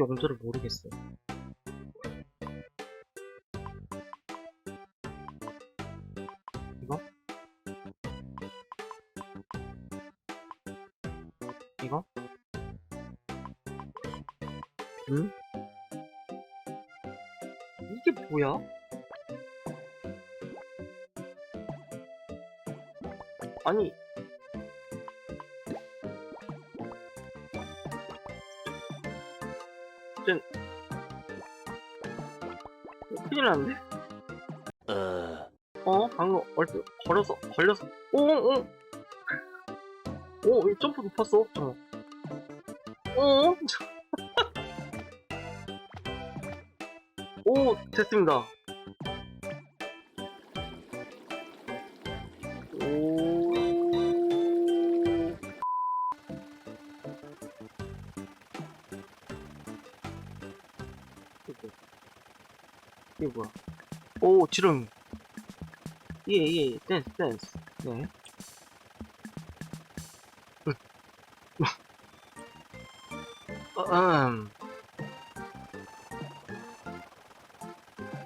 용도를 모르겠어요. 이거? 이거? 응? 이게 뭐야? 아니 전 큰일 났는데? 어, 어? 방금 얼핏 걸려서 걸려서. 오오 오, 이 점프 높았어. 잠깐 오. 오 됐습니다 뭐야? 오 지렁이. 예예 댄스 댄스. 네. 어, 음.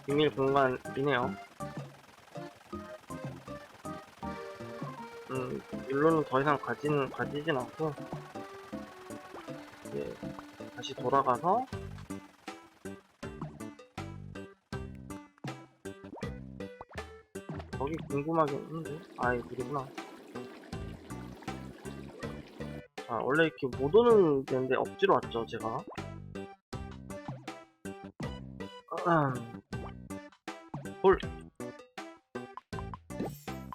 비밀 공간이네요. 음 율로는 더 이상 가지는 가지진 않고 이제 다시 돌아가서 거기 궁금하긴 한데. 아 이거 이구나. 아 원래 이렇게 못 오는 데인데 억지로 왔죠 제가. 아, 볼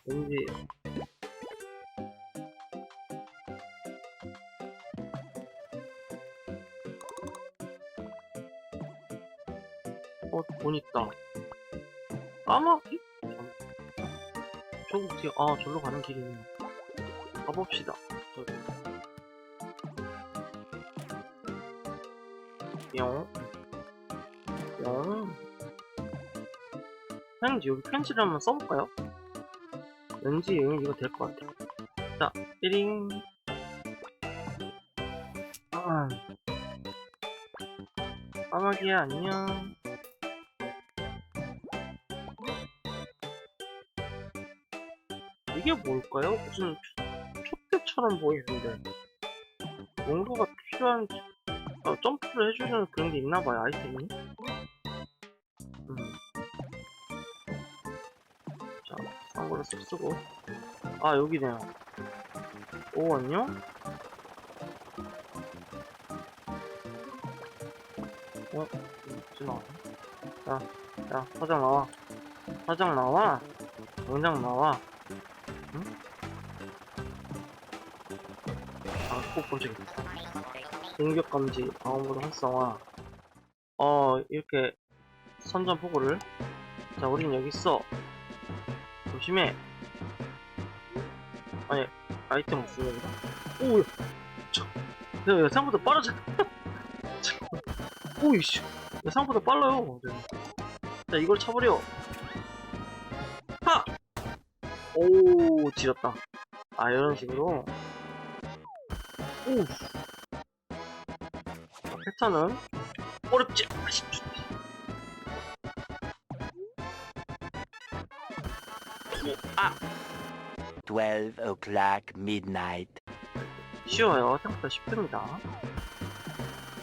왠지. 어, 돈 있다. 까마귀? 저기 뒤에, 아, 절로 가는 길이네. 가봅시다. 저기. 뿅. 뿅. 편지, 여기 편지를 한번 써볼까요? 왠지 이거 될 것 같아. 자, 띠링. 아. 까마귀야, 안녕. 이게 뭘까요? 무슨 촛대처럼 보이는데 뭔가가 필요한 어, 점프를 해주는 그런 게 있나봐요 아이템이 음. 자 선글라스 쓰고 아 여기네요 오 안녕? 어? 있지 마. 야, 야, 사장 나와. 사장 나와. 당장 나와. 아, 꼭 보시겠다. 공격 감지, 방어모드 활성화. 어, 이렇게 선전 포고를. 자, 우린 여기 있어. 조심해. 아니, 아이템 없으면. 오, 야, 저, 야, 야, 생각보다 빠르잖아. 오이씨, 야, 생각보다 빨라요. 네. 자, 이걸 쳐버려. 하! 오, 지렸다. 아, 이런 식으로. 오. 자, 패턴은 어렵지. 아쉽. 12 o'clock midnight. 쉬워요. 생각보다 쉽습니다.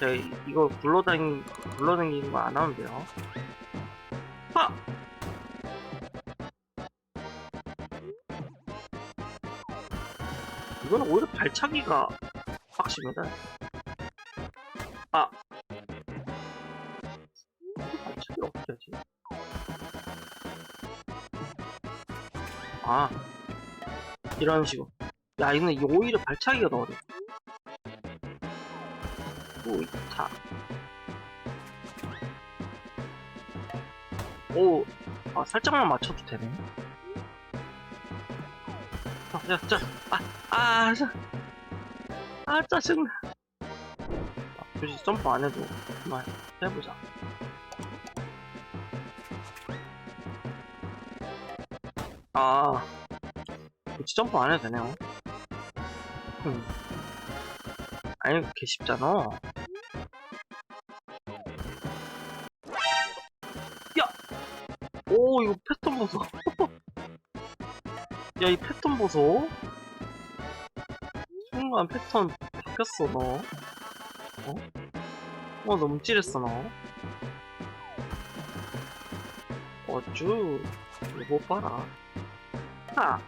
자, 이- 이거 굴러다니, 굴러다니는 거 안 하면 돼요. 하! 이거는 오히려 발차기가 빡십니다. 아! 발차기를 어떻게 하지? 아. 이런 식으로. 야, 이거는 이 오히려 발차기가 더 어려워. 오, 자. 오, 아, 살짝만 맞춰도 되네. 자, 자, 자, 아, 아, 자. 아 짜증나 굳이 점프 안 해도 그만 해보자. 아 굳이 점프 안 해도 되네요 음. 어? 아니 개 쉽잖아. 야! 오 이거 패턴 보소. 야이 패턴 보소. 순간 패턴 바뀌었어 너 어? 어 너무 찔했어 너 어쭈 이거 봐라 하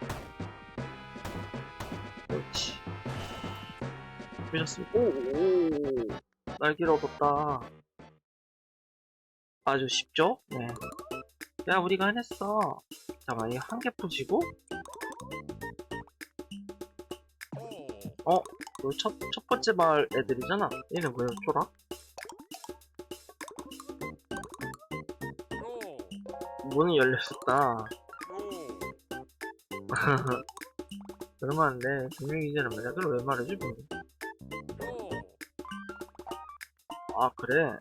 그렇지 되셨습니다 오오 날개를 얻었다 아주 쉽죠? 네. 야, 우리가 해냈어. 잠깐만, 이거 한개 푸시고. 어? 이거 첫, 첫 번째 마을 애들이잖아. 얘는 뭐야, 초라? 문이 열렸었다. 얼마인데, 분명히 이제는 말이야. 그걸 왜 말해지, 뭐. 아, 그래.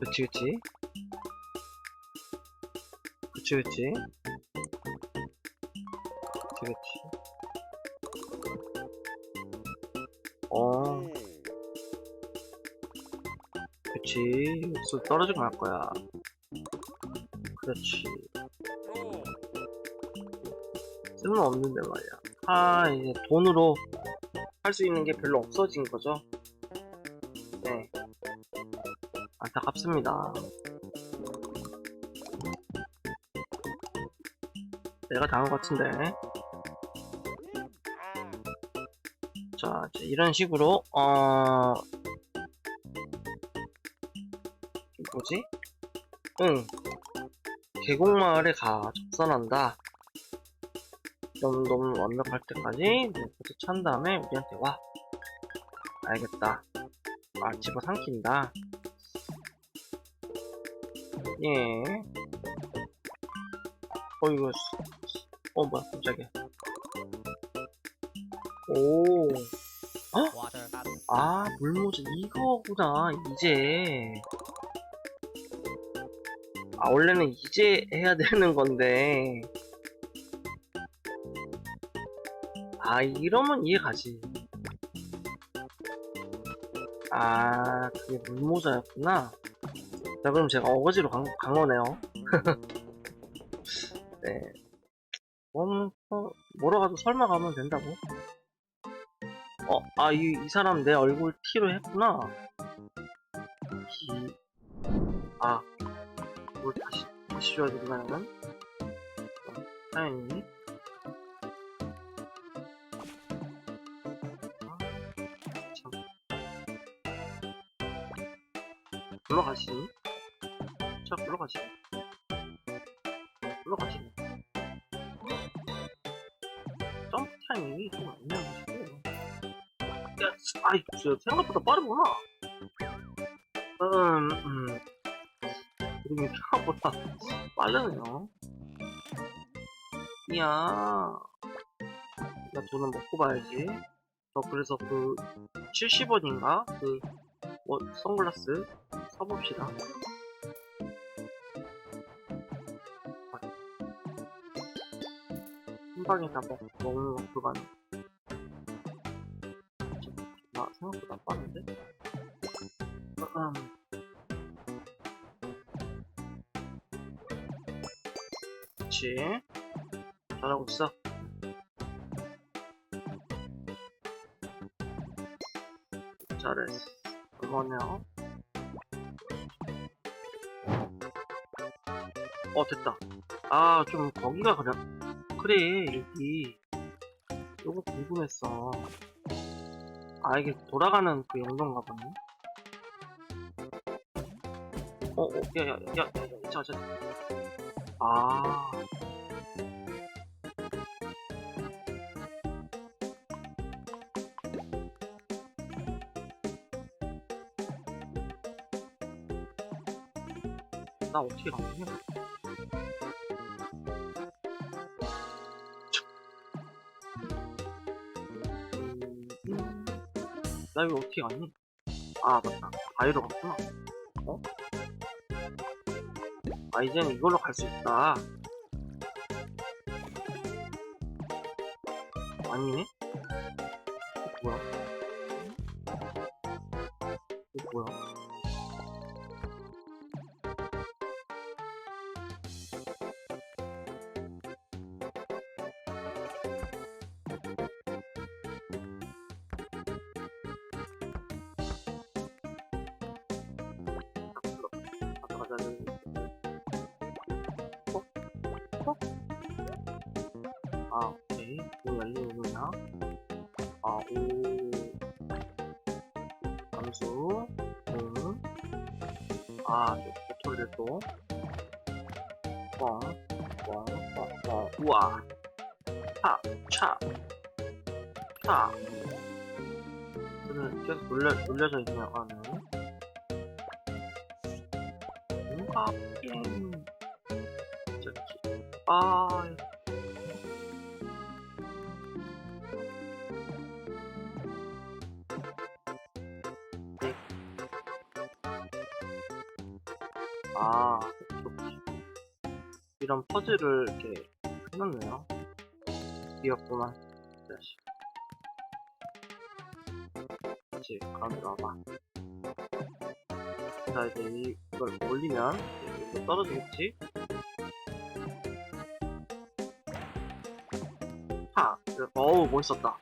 그치. 그치, 그치. 그치, 여기서 떨어지고 말 거야. 그렇지. 쓸모 없는데 말이야. 아, 이제 돈으로 할 수 있는 게 별로 없어진 거죠. 네. 안타깝습니다. 내가 당한 것 같은데. 자, 이런 식으로, 어, 뭐지? 응. 계곡마을에 가, 접선한다. 좀 너무 완벽할 때까지 모두 찬 다음에 우리한테 와. 알겠다. 아, 집어 삼킨다. 예. 어, 이거, 씨- 어, 뭐야, 깜짝이야. 오. 아, 물모자 이거구나, 이제. 아, 원래는 이제 해야 되는 건데. 아, 이러면 이해 가지. 아, 그게 물모자였구나. 자, 그럼 제가 어거지로 강, 강원해요. 네. 뭐, 어, 뭐라 가도 설마 가면 된다고? 어, 아, 이, 이 사람 내 얼굴 티로 했구나. 기, 아, 뭘 다시, 다시 줘야 되나, 이건? 어, 사연이. 아, 참. 불러가시니? 자, 불러가시니? 불러가시니? 점프 타이밍이 좀 안 나가지고. 야, 아이, 저 생각보다 빠르구나. 음, 음. 그리고 생각보다 빠르네요. 이야. 나 돈은 먹고 봐야지. 저 그래서 그 70원인가? 그 뭐, 선글라스 사봅시다. 한 방에 다 먹, 먹는 거 아니야. 나 생각보다 빠른데? 음. 그치. 잘하고 있어. 잘했어. 이거네요. 어, 됐다. 아, 좀, 거기가 그래. 그래, 여기. 요거 궁금했어. 아, 이게 돌아가는 그 영동가 보네. 어, 어, 야, 야, 야, 야, 야, 자, 자. 아. 나 어떻게 가냐? 음, 나 이거 어떻게 갔니? 아 맞다 바위로 갔구나 어? 아 이제는 이걸로 갈 수 있다 아니네? 뭐야? 감수. 음. 아, 또 포털을 또. 뻥. 뻥. 뻥. 뻥. 우와. 차. 차. 차. 저는 계속 놀려, 놀려져 있네요, 안에. 뭔가. 저기. 아, 이런 퍼즐을 이렇게 해놓네요. 귀엽구만. 자식. 그렇지, 가운데 와봐. 자, 이제 이- 이걸 올리면 이렇게 떨어지겠지? 하! 어우, 멋있었다.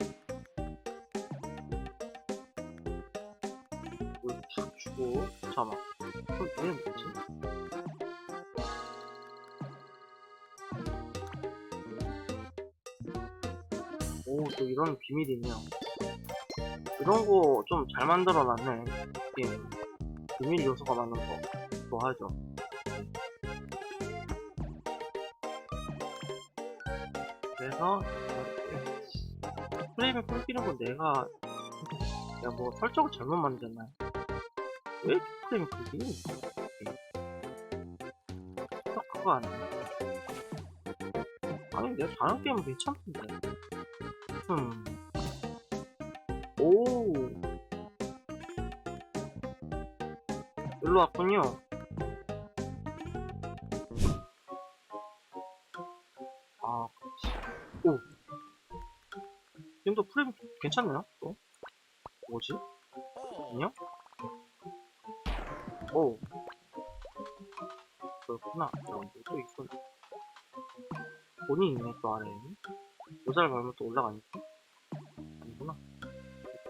이걸 탁 주고, 잠깐만. 이런 비밀이 있네요. 이런 거 좀 잘 만들어 놨네. 게임. 비밀 요소가 많은 거 좋아하죠. 그래서 이렇게 프레임을 끊기는 건 내가 내가 뭐 설정을 잘못 만들었나? 왜 프레임이 끊기니? 딱 그거 아니야. 아니 내가 잘하는 게임은 괜찮던데. 음. 오. 일로 왔군요. 아, 그렇지. 오. 지금도 프레임 괜찮네요, 또. 뭐지? 아니요? 오. 그렇구나. 이런 게또 있군. 돈이 있네, 또 아래에. 모자를 밟으면 또 올라가니까.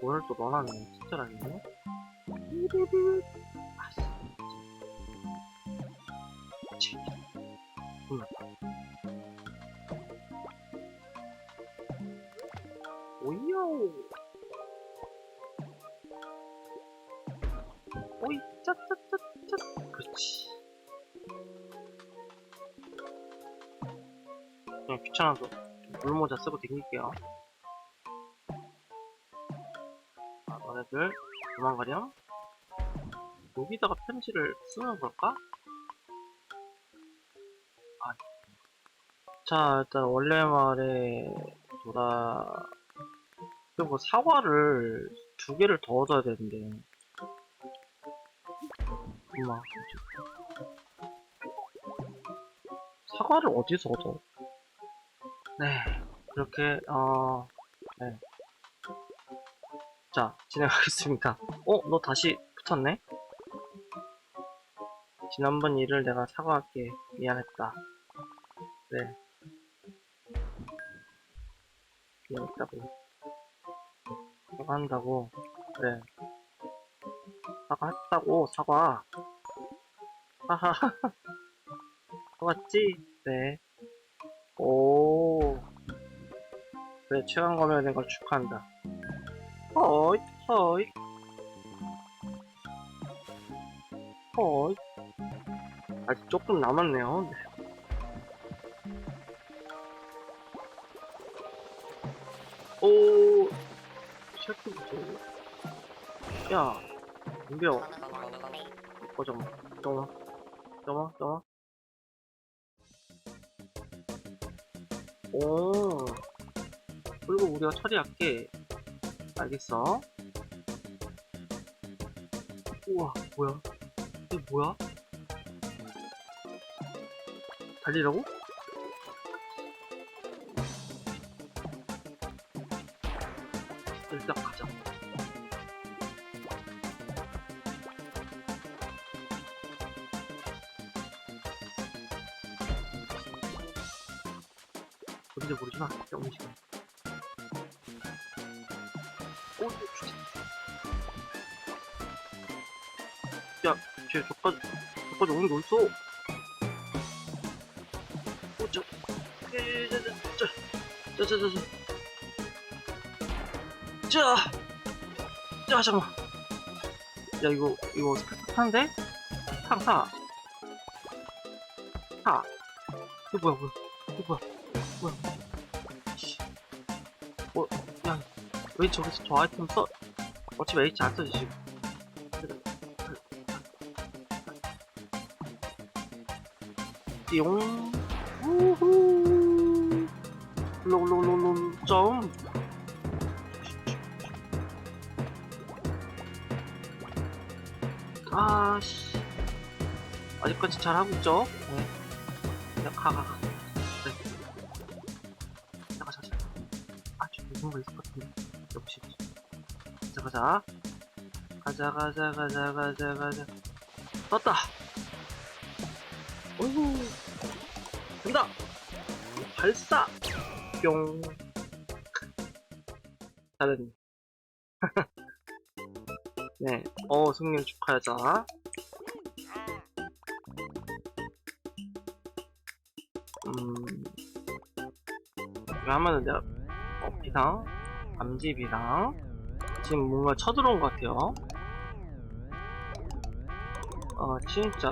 돈을 또. 삐리리. 아싸. 치. 끝났다. 오이요. 오이, 짜짜짜짜. 그렇지. 그냥 귀찮아서 물모자 쓰고 댕길게요. 아, 너네들 도망가렴. 여기다가 편지를 쓰는 걸까? 아. 자, 일단 원래 말에 돌아. 그리고 사과를 두 개를 더 얻어야 되는데. 엄마. 사과를 어디서 얻어? 네, 그렇게, 어, 네. 자, 진행하겠습니다. 어, 너 다시 붙었네? 지난번 일을 내가 사과할게. 미안했다. 그래. 미안했다고. 사과한다고. 그래. 사과했다고, 사과. 하하하. 사과했지? 네. 오. 그래, 최강 검열이 된걸 축하한다. 허이, 허이. 허이. 아직 조금 남았네요. 네. 오, 새끼 무슨 야, 덤벼. 어, 잠깐만. 잠깐만. 잠깐만, 잠깐만. 오. 그리고 우리가 처리할게. 알겠어. 우와, 뭐야? 이게 뭐야? 달리라고? 야, 쟤 저까지, 저까지 오는 게 어딨어? 오, 저, 자, 자, 자, 자, 자, 자, 잠깐. 야, 이거, 이거 스펙타한데? 타, 타. 타. 이거 뭐야, 뭐야, 이거 뭐야, 뭐야. 씨. 뭐, 야, 왜 저기서 저 아이템 써? 어차피 H 안 써지, 지금. 띠용. 우후. 롤롤롤롤 점. 아씨. 아직까지 잘하고 있죠? 네. 야, 가, 가, 가. 네. 가자, 가자, 가자. 아, 저 무슨 거 있을 것 같은데. 역시. 가자, 가자. 가자, 가자, 가자, 가자, 가자. 떴다! 어이구. 발사! 뿅. 잘했네. 네. 어, 승리를 축하하자. 음. 이거 하면은 내가, 어, 비상. 감지 비상. 지금 뭔가 쳐들어온 것 같아요. 어, 진짜.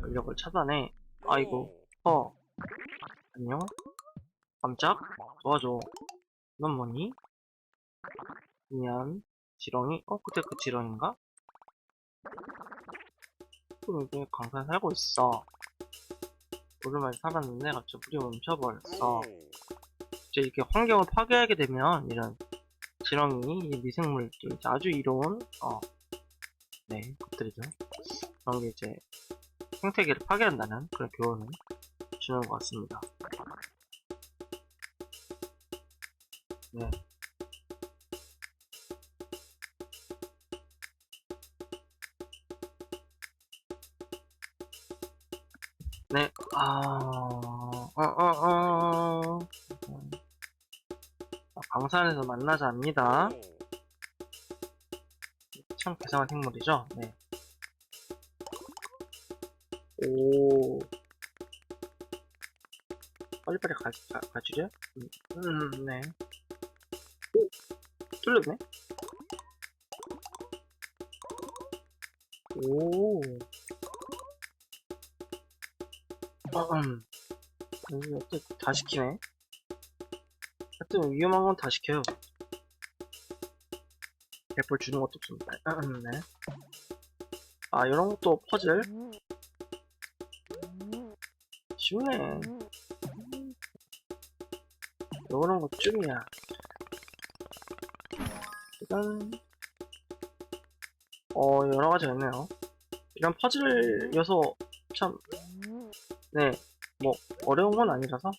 전력을 차단해. 아이고, 허. 안녕? 깜짝? 도와줘. 넌 뭐니? 미안. 지렁이? 어, 그때 그 지렁인가? 또 여기 강산에 살고 있어. 오랜만에 살았는데 갑자기 물이 멈춰버렸어. 이제 이렇게 환경을 파괴하게 되면 이런 지렁이, 이 미생물들, 아주 이로운, 어, 네, 것들이죠. 그런 게 이제 생태계를 파괴한다는 그런 교훈을 주는 것 같습니다. 네. 네, 아, 어, 어, 어. 아, 강산에서 만나자입니다. 참 괴상한 생물이죠? 네. 오. 가, 가, 가주려? 음, 음, 네. 오! 뚫렸네? 오. 아, 음. 다 시키네? 하여튼 위험한 건 다 시켜요. 대포 주는 것도 없습니다. 음, 네. 아, 이런 것도 퍼즐? 쉽네. 요런 것 쯤이야. 일단, 어, 여러 가지가 있네요. 이런 퍼즐 요소, 참, 네, 뭐, 어려운 건 아니라서.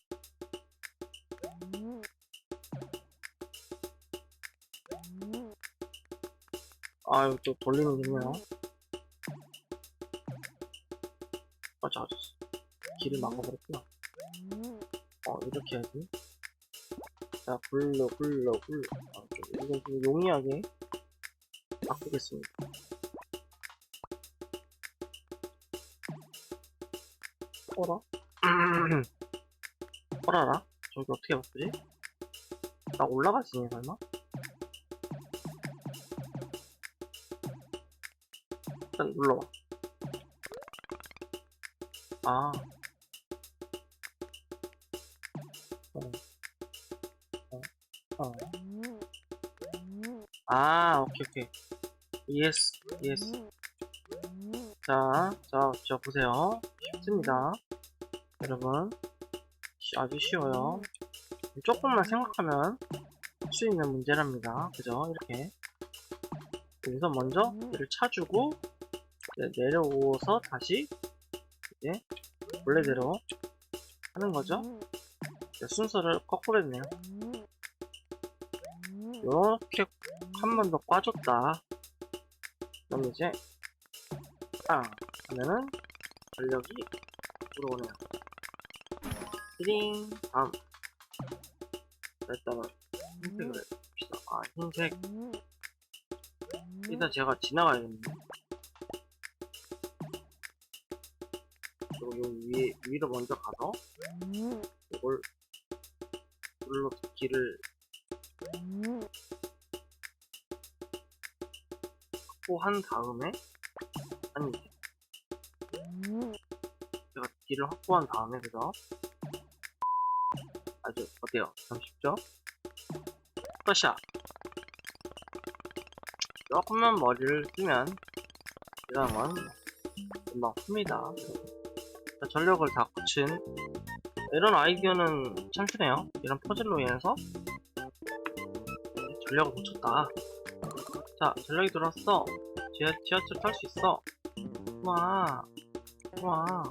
아, 이거 또 돌리면 있네요. 맞아, 맞아. 길을 막아버렸구나. 어, 이렇게 해야지. 자, 굴러, 굴러, 굴러. 아, 좀, 이건 좀 용이하게 바꾸겠습니다. 어라? 어라라? 저기 어떻게 바꾸지? 나 올라가지니, 설마? 일단 눌러봐. 아. 어. 아, 오케이, 오케이. 예스, 예스. 자, 자, 자, 보세요. 쉽습니다. 여러분. 쉬- 아주 쉬워요. 조금만 생각하면 할 수 있는 문제랍니다. 그죠? 이렇게. 여기서 먼저 얘를 차주고, 네, 내려오서 다시 이제 원래대로 하는 거죠. 네, 순서를 거꾸로 했네요. 이렇게 한 번 더 꽈줬다. 그럼 이제 빵 하면은 전력이 들어오네요. 띠링 다음 일단은 흰색을 해봅시다. 아 흰색 일단 제가 지나가야겠네. 요 위에 위로 먼저 가서 이걸 눌러 길을 확보한 다음에 아니 제가 길을 확보한 다음에 그죠? 아주 어때요? 참 쉽죠? 컷샷 조금만 머리를 쓰면 이런 건 금방 풉니다 자, 전력을 다 굳힌 이런 아이디어는 참신해요 이런 퍼즐로 인해서 전력을 붙였다 자 전력이 들어왔어. 지하, 지하철 탈 수 있어. 우와 우와